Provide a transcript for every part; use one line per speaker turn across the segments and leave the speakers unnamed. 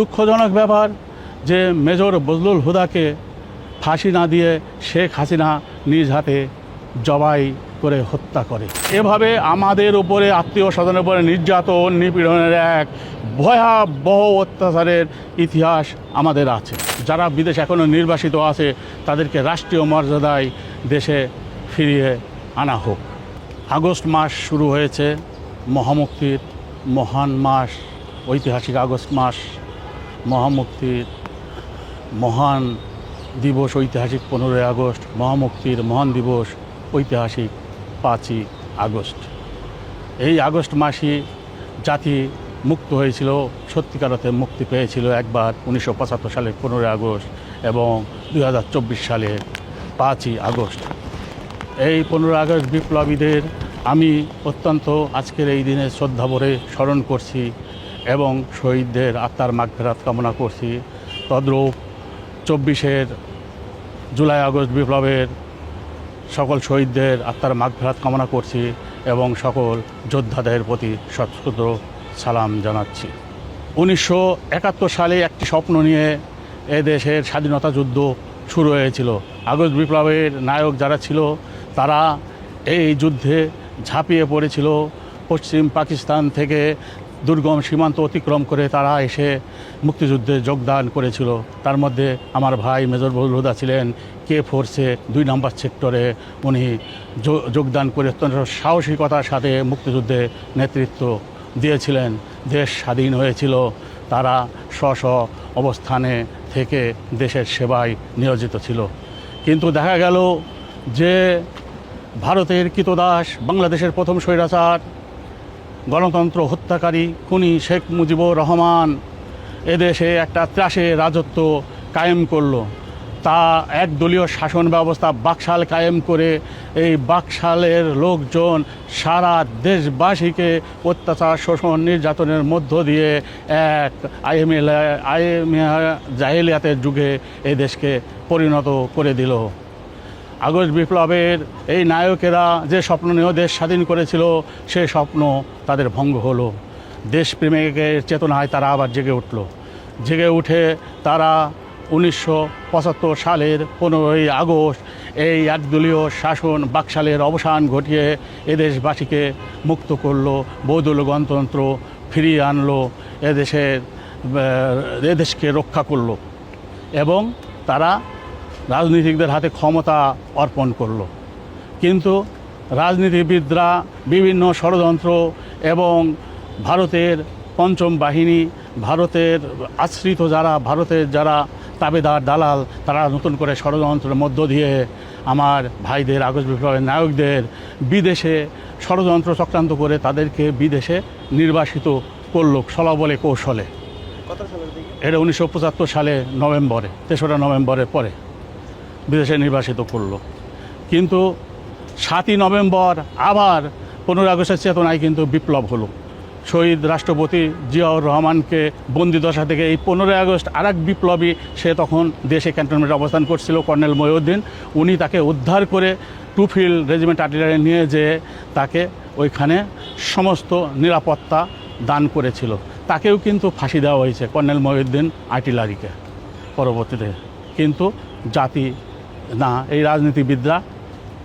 দুঃখজনক ব্যাপার যে মেজর বজলুল হুদাকে ফাঁসি না দিয়ে শেখ হাসিনা নিজ হাতে জবাই করে হত্যা করে। এভাবে আমাদের উপরে, আত্মীয় স্বজনের উপরে নির্যাতন, নিপীড়নের এক ভয়াবহ অত্যাচারের ইতিহাস আমাদের আছে। যারা বিদেশে এখনও নির্বাসিত আছে, তাদেরকে রাষ্ট্রীয় মর্যাদায় দেশে ফিরিয়ে আনা হোক। আগস্ট মাস শুরু হয়েছে, মহামুক্তির মহান মাস, ঐতিহাসিক আগস্ট মাস। মহামুক্তির মহান দিবস ঐতিহাসিক পনেরোই আগস্ট, মহামুক্তির মহান দিবস ঐতিহাসিক পাঁচই আগস্ট। এই আগস্ট মাসই জাতি মুক্ত হয়েছিল, সত্যিকার অর্থে মুক্তি পেয়েছিল একবার উনিশশো পঁচাত্তর সালের পনেরোই আগস্ট এবং দুই হাজার চব্বিশ সালের পাঁচই আগস্ট। এই পনেরোই আগস্ট বিপ্লবীদের আমি অত্যন্ত আজকের এই দিনে শ্রদ্ধা ভরে স্মরণ করছি। এবং শহীদদের আত্মার মাগফেরাত কামনা করছি। তদ্রূপ চব্বিশের জুলাই, আগস্ট বিপ্লবের সকল শহীদদের আত্মার মাগফেরাত কামনা করছি এবং সকল যোদ্ধাদের প্রতি সশ্রদ্ধ সালাম জানাচ্ছি। উনিশশো একাত্তর সালে একটি স্বপ্ন নিয়ে এ দেশের স্বাধীনতা যুদ্ধ শুরু হয়েছিল। আগস্ট বিপ্লবের নায়ক যারা ছিল, তারা এই যুদ্ধে ঝাঁপিয়ে পড়েছিল। পশ্চিম পাকিস্তান থেকে দুর্গম সীমান্ত অতিক্রম করে তারা এসে মুক্তিযুদ্ধে যোগদান করেছিল। তার মধ্যে আমার ভাই মেজর বজলুল হুদা ছিলেন, কে ফোর্সে, দুই নম্বর সেক্টরে উনি যোগদান করে অত্যন্ত সাহসিকতার সাথে মুক্তিযুদ্ধে নেতৃত্ব দিয়েছিলেন। দেশ স্বাধীন হয়েছিল, তারা স্ব স্ব অবস্থানে থেকে দেশের সেবায় নিয়োজিত ছিল। কিন্তু দেখা গেল যে ভারতের কৃতদাস বাংলাদেশের প্রথম স্বৈরাচার গণতন্ত্র হত্যাকারী খুনি শেখ মুজিবুর রহমান এদেশে একটা ত্রাসে রাজত্ব কায়েম করল। তা একদলীয় শাসন ব্যবস্থা বাকশাল কায়েম করে এই বাকশালের লোকজন সারা দেশবাসীকে অত্যাচার, শোষণ, নির্যাতনের মধ্য দিয়ে এক আইএমএল, আইএমএ, জাহেলিয়াতের যুগে এই দেশকে পরিণত করে দিল। আগস্ট বিপ্লবের এই নায়কেরা যে স্বপ্ন নিয়েও দেশ স্বাধীন করেছিল, সে স্বপ্ন তাদের ভঙ্গ হলো। দেশপ্রেমিকের চেতনায় তারা আবার জেগে উঠল। জেগে উঠে তারা উনিশশো পঁচাত্তর সালের পনেরোই আগস্ট এই একদলীয় শাসন বাকশালের অবসান ঘটিয়ে এদেশবাসীকে মুক্ত করল বৌদ্ধ গণতন্ত্র ফিরিয়ে আনলো, এদেশের এদেশকে রক্ষা করল। এবং তারা রাজনীতিকদের হাতে ক্ষমতা অর্পণ করল। কিন্তু রাজনীতিবিদরা বিভিন্ন ষড়যন্ত্র এবং ভারতের পঞ্চম বাহিনী ভারতের আশ্রিত যারা ভারতের যারা তাবেদার দালাল তারা নতুন করে ষড়যন্ত্রের মধ্য দিয়ে আমার ভাইদের আগস্ট বিপ্লবের নায়কদের বিদেশে ষড়যন্ত্র চক্রান্ত করে তাদেরকে বিদেশে নির্বাসিত করল বলে কৌশলে। এটা উনিশশো পঁচাত্তর সালে নভেম্বরে তেসরা নভেম্বরের পরে। বিদেশে নির্বাসিত করল। কিন্তু সাতই নভেম্বর আবার পনেরো আগস্টের চেতনায় কিন্তু বিপ্লব হলো। শহীদ রাষ্ট্রপতি জিয়াউর রহমানকে বন্দিদশা থেকে এই পনেরোই আগস্ট আর এক বিপ্লবী সে তখন দেশে ক্যান্টনমেন্টে অবস্থান করছিল, কর্নেল মহিউদ্দিন। উনি তাকে উদ্ধার করে টুফিল রেজিমেন্ট আর্টিলারি নিয়ে যেয়ে তাকে ওইখানে সমস্ত নিরাপত্তা দান করেছিল। তাকেও কিন্তু ফাঁসি দেওয়া হয়েছে কর্নেল মহিউদ্দিন আর্টিলারিকে পরবর্তীতে। কিন্তু জাতি না, এই রাজনীতিবিদরা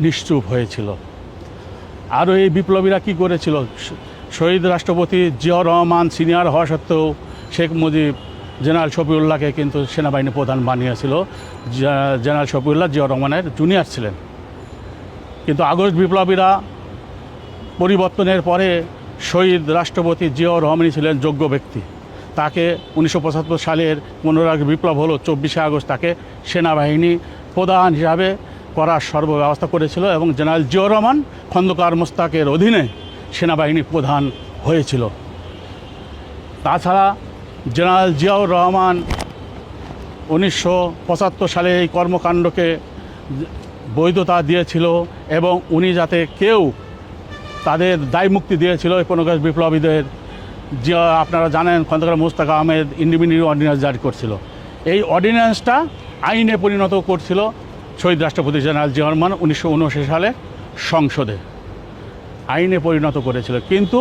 নিশ্চুপ হয়েছিল। আরও এই বিপ্লবীরা কি করেছিল? শহীদ রাষ্ট্রপতি জিয়াউর রহমান সিনিয়র হওয়া সত্ত্বেও শেখ মুজিব, জেনারেল শফিউল্লাহকে কিন্তু সেনাবাহিনী প্রধান বানিয়েছিল। জেনারেল শফিউল্লাহ জিয়াউর রহমানের জুনিয়র ছিলেন। কিন্তু আগস্ট বিপ্লবীরা পরিবর্তনের পরে শহীদ রাষ্ট্রপতি জিয়াউর রহমানই ছিলেন যোগ্য ব্যক্তি। তাকে উনিশশো পঁচাত্তর সালের পনেরো বিপ্লব হলো, চব্বিশে আগস্ট তাকে সেনাবাহিনী প্রধান হিসাবে করার সর্বব্যবস্থা করেছিল এবং জেনারেল জিয়াউর রহমান খন্দকার মোস্তাকের অধীনে সেনাবাহিনী প্রধান হয়েছিল। তাছাড়া জেনারেল জিয়াউর রহমান উনিশশো পঁচাত্তর সালে এই কর্মকাণ্ডকে বৈধতা দিয়েছিল এবং উনি যাতে কেউ তাদের দায় মুক্তি দিয়েছিল পনেরো বিপ্লবীদের, যে আপনারা জানেন খন্দকার মুস্তাক আহমেদ ইন্ডিপেন্ডেন্ট অর্ডিন্যান্স জারি করছিল। এই অর্ডিন্যান্সটা আইনে পরিণত করছিল শহীদ রাষ্ট্রপতি জেনারেল জিয়া রহমান উনিশশো সালে সংসদে। আইনে পরিণত করেছিল। কিন্তু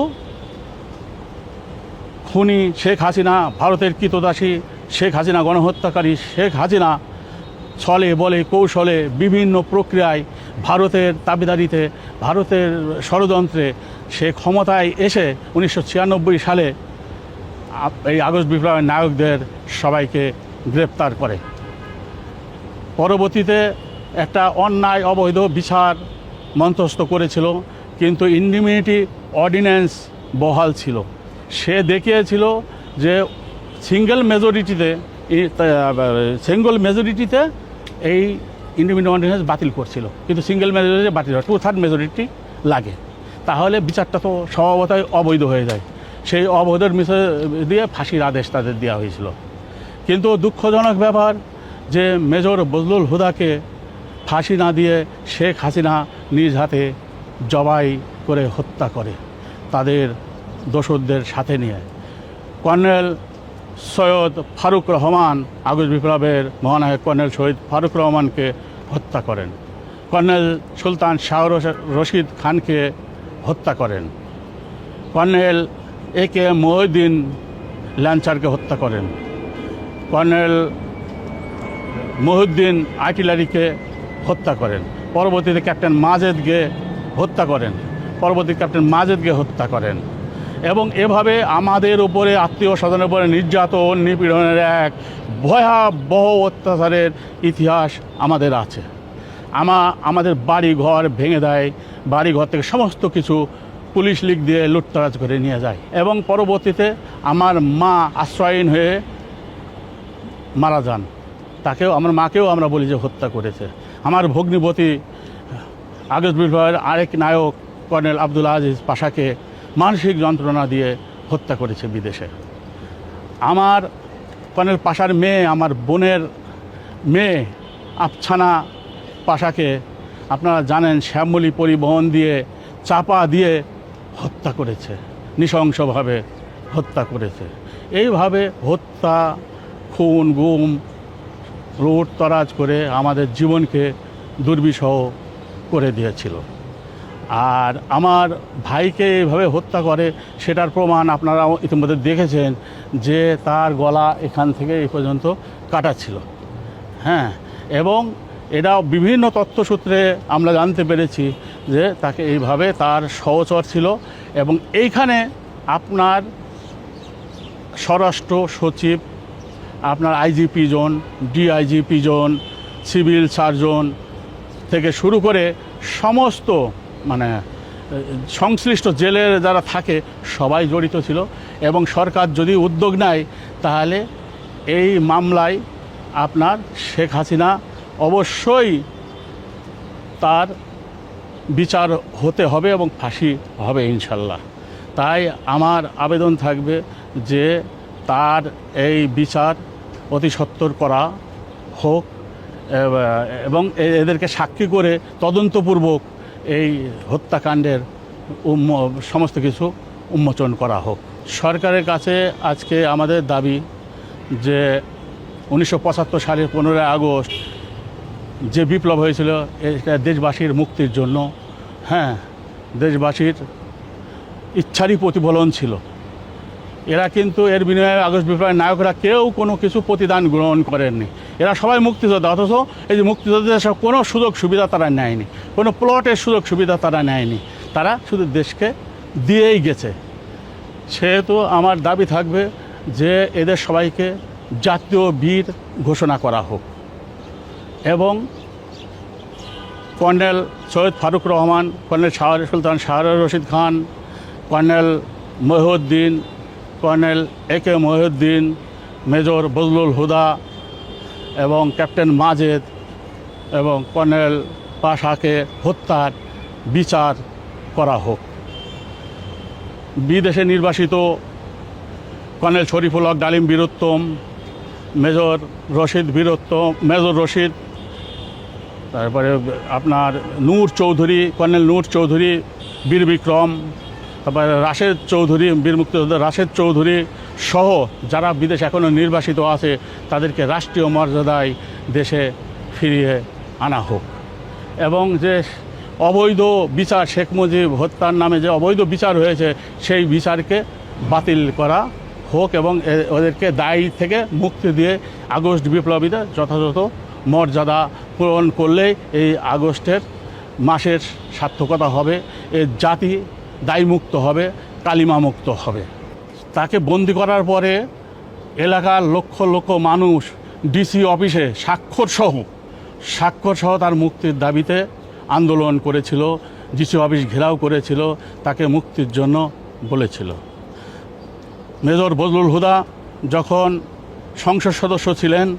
খুনি শেখ হাসিনা, ভারতের কৃতদাসী শেখ হাসিনা, গণহত্যাকারী শেখ হাসিনা ছলে বলে, কৌশলে, বিভিন্ন প্রক্রিয়ায় ভারতের দাবিদারিতে ভারতের ষড়যন্ত্রে সে ক্ষমতায় এসে উনিশশো ছিয়ানব্বই সালে এই আগস্ট বিপ্লবের নায়কদের সবাইকে গ্রেপ্তার করে। পরবর্তীতে একটা অন্যায় অবৈধ বিচার মন্তস্থ করেছিল, কিন্তু ইন্ডিমিউনিটি অর্ডিন্যান্স বহাল ছিল। সে দেখিয়েছিল যে সিঙ্গেল মেজরিটিতে সিঙ্গল মেজরিটিতে এই ইন্ডিমিউনিটি অর্ডিন্যান্স বাতিল করছিল। কিন্তু সিঙ্গেল মেজরিটি বাতিল হয় টু থার্ড মেজরিটি লাগে। তাহলে বিচারটা তো স্বভাবতই অবৈধ হয়ে যায়। সেই অবৈধের মিশে দিয়ে ফাঁসির আদেশ তাদের দেওয়া হয়েছিল। কিন্তু দুঃখজনক ব্যাপার যে মেজর বজলুল হুদাকে ফাঁসি না দিয়ে শেখ হাসিনা নিজ হাতে জবাই করে হত্যা করে, তাদের দোসরদের সাথে নিয়ে। কর্নেল সৈয়দ ফারুক রহমান, আগস্ট বিপ্লবের মহানায়ক কর্নেল শহীদ ফারুক রহমানকে হত্যা করেন। কর্নেল সুলতান শাহ রশিদ খানকে হত্যা করেন। কর্নেল এ কে মহিউদ্দিন ল্যান্সারকে হত্যা করেন। কর্নেল মহিউদ্দিন আর্টিলারিকে হত্যা করেন। পরবর্তীতে ক্যাপ্টেন মাজেদকে হত্যা করেন। পরবর্তী ক্যাপ্টেন মাজেদকে হত্যা করেন। এবং এভাবে আমাদের উপরে আত্মীয় স্বজনের উপরে নির্যাতন, নিপীড়নের এক ভয়াবহ অত্যাচারের ইতিহাস আমাদের আছে। আমা, আমাদের বাড়ি ঘর ভেঙে দেয় বাড়ি ঘর থেকে সমস্ত কিছু পুলিশ লিগ দিয়ে লুটতরাজ করে নিয়ে যায়। এবং পরবর্তীতে আমার মা আশ্রয়হীন হয়ে মারা যান। তাকেও, আমার মাকেও আমরা বলি যে হত্যা করেছে। আমার ভগ্নিপতি আগস্ট বিপ্লবের আরেক নায়ক, কর্নেল আব্দুল আজিজ পাশাকে মানসিক যন্ত্রণা দিয়ে হত্যা করেছে বিদেশে। আমার কর্নেল পাশার মেয়ে, আমার বোনের মেয়ে আফছানা পাশাকে আপনারা জানেন, শ্যামলী পরিবহন দিয়ে চাপা দিয়ে হত্যা করেছে, নৃশংসভাবে হত্যা করেছে। এইভাবে হত্যা, খুন, গুম রোড তরাজ করে আমাদের জীবনকে দুর্বিষহ করে দিয়েছিল। আর আমার ভাইকে এইভাবে হত্যা করে, সেটার প্রমাণ আপনারা ইতিমধ্যে দেখেছেন যে তার গলা এখান থেকে এই পর্যন্ত কাটা ছিল। হ্যাঁ এবং এটা বিভিন্ন তথ্যসূত্রে আমরা জানতে পেরেছি যে তাকে এইভাবে তার সহচর ছিল এবং এইখানে আপনার স্বরাষ্ট্র সচিব আপনার IGP zone, DIGP zone, civil surgeon থেকে শুরু করে সমস্ত মানে সংশ্লিষ্ট জেলের যারা থাকে সবাই জড়িত ছিল এবং সরকার যদি উদ্যোগ নেয় তাহলে এই মামলায় আপনার শেখ হাসিনা অবশ্যই তার বিচার হতে হবে এবং ফাঁসি হবে ইনশাল্লাহ। তাই আমার আবেদন থাকবে যে তার এই বিচার অতি সত্বর করা হোক, এবং এদেরকে সাক্ষী করে তদন্তপূর্বক এই হত্যাকাণ্ডের উম্ম- সমস্ত কিছু উন্মোচন করা হোক। সরকারের কাছে আজকে আমাদের দাবি যে উনিশশো পঁচাত্তর সালের পনেরোই আগস্ট যে বিপ্লব হয়েছিল, এটা দেশবাসীর মুক্তির জন্য হ্যাঁ দেশবাসীর ইচ্ছারই প্রতিফলন ছিল। এরা কিন্তু এর বিনিময়ে আগস্ট বিপ্লবের নায়করা কেউ কোনো কিছু প্রতিদান গ্রহণ করেননি। এরা সবাই মুক্তিযোদ্ধা, অথচ এই যে মুক্তিযোদ্ধাদের সব কোনো সুযোগ সুবিধা তারা নেয়নি। কোনো প্লটের সুযোগ সুবিধা তারা নেয়নি। তারা শুধু দেশকে দিয়েই গেছে। সেহেতু আমার দাবি থাকবে যে এদের সবাইকে জাতীয় বীর ঘোষণা করা হোক। এবং colonel Syed Farooq Rahman, colonel Shah Sultan Shah Rashid Khan, colonel Mohiuddin colonel A K Mohiuddin, major Bazlul Huda এবং ক্যাপ্টেন মাজেদ এবং কর্নেল পাশাকে হত্যার বিচার করা হোক। বিদেশে নির্বাসিত colonel Shariful Haque Dalim Bir Uttam, major Rashid Bir Uttam, major Rashid, তারপরে আপনার নূর চৌধুরী, কর্নেল নূর চৌধুরী বীর বিক্রম তারপরে রাশেদ চৌধুরী, বীর মুক্তিযোদ্ধা রাশেদ চৌধুরী সহ যারা বিদেশে এখনও নির্বাসিত আছে, তাদেরকে রাষ্ট্রীয় মর্যাদায় দেশে ফিরিয়ে আনা হোক। এবং যে অবৈধ বিচার, শেখ মুজিব হত্যার নামে যে অবৈধ বিচার হয়েছে, সেই বিচারকে বাতিল করা হোক এবং ওদেরকে দায়ী থেকে মুক্তি দিয়ে আগস্ট বিপ্লবীদের যথাযথ মর্যাদা পূরণ করলেই এই আগস্টের মাসের সার্থকতা হবে। এ জাতি দায়মুক্ত হবে, কালিমামুক্ত হবে। তাকে বন্দি করার পরে এলাকার লক্ষ লক্ষ মানুষ ডিসি অফিসে স্বাক্ষর সহ স্বাক্ষর সহ তার মুক্তির দাবিতে আন্দোলন করেছিল ডিসি অফিস ঘেরাও করেছিল, তাকে মুক্তির জন্য বলেছিল। মেজর বজলুল হুদা যখন সংসদ সদস্য ছিলেন,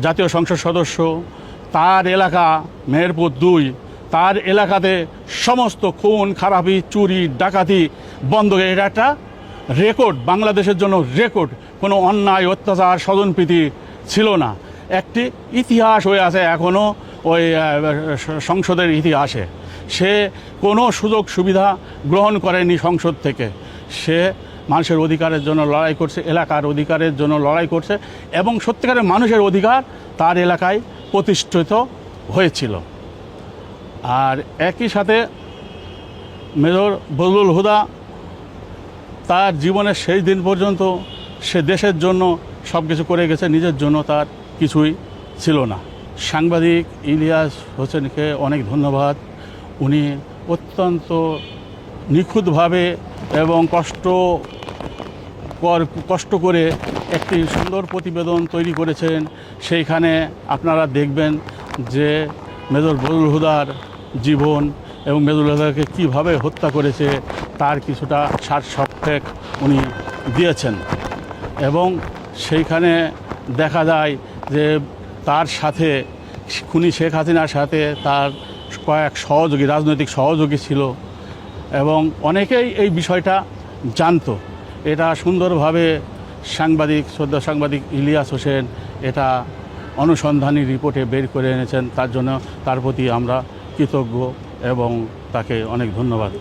জাতীয় সংসদ সদস্য, তার এলাকা মেহেরপুর দুই তার এলাকাতে সমস্ত খুন, খারাপি, চুরি, ডাকাতি বন্ধ এটা একটা রেকর্ড, বাংলাদেশের জন্য রেকর্ড। কোনো অন্যায়, অত্যাচার, স্বজনপ্রীতি ছিল না। একটি ইতিহাস হয়ে আছে এখনও ওই সংসদের ইতিহাসে। সে কোনো সুযোগ সুবিধা গ্রহণ করেনি সংসদ থেকে। সে মানুষের অধিকারের জন্য লড়াই করছে, এলাকার অধিকারের জন্য লড়াই করছে এবং সত্যিকারের মানুষের অধিকার তার এলাকায় প্রতিষ্ঠিত হয়েছিল। আর একই সাথে মেজর বজলুল হুদা তার জীবনের শেষ দিন পর্যন্ত সে দেশের জন্য সব কিছু করে গেছে, নিজের জন্য তার কিছুই ছিল না। সাংবাদিক ইলিয়াস হোসেনকে অনেক ধন্যবাদ। উনি অত্যন্ত নিখুঁতভাবে এবং কষ্ট কর- কষ্ট করে একটি সুন্দর প্রতিবেদন তৈরি করেছেন। সেইখানে আপনারা দেখবেন যে মেজর বদুল হুদার জীবন এবং হুদাকে কীভাবে হত্যা করেছে তার কিছুটা সার সক্ষেক উনি দিয়েছেন। এবং সেইখানে দেখা যায় যে তার সাথে খুনি শেখ হাসিনার সাথে তার কয়েক সহযোগী, রাজনৈতিক সহযোগী ছিল এবং অনেকেই এই বিষয়টা জানতো। এটা সুন্দরভাবে সাংবাদিক, শ্রদ্ধা সাংবাদিক ইলিয়াস হোসেন এটা অনুসন্ধানী রিপোর্টে বের করে এনেছেন। তার জন্য তার প্রতি আমরা কৃতজ্ঞ এবং তাকে অনেক ধন্যবাদ।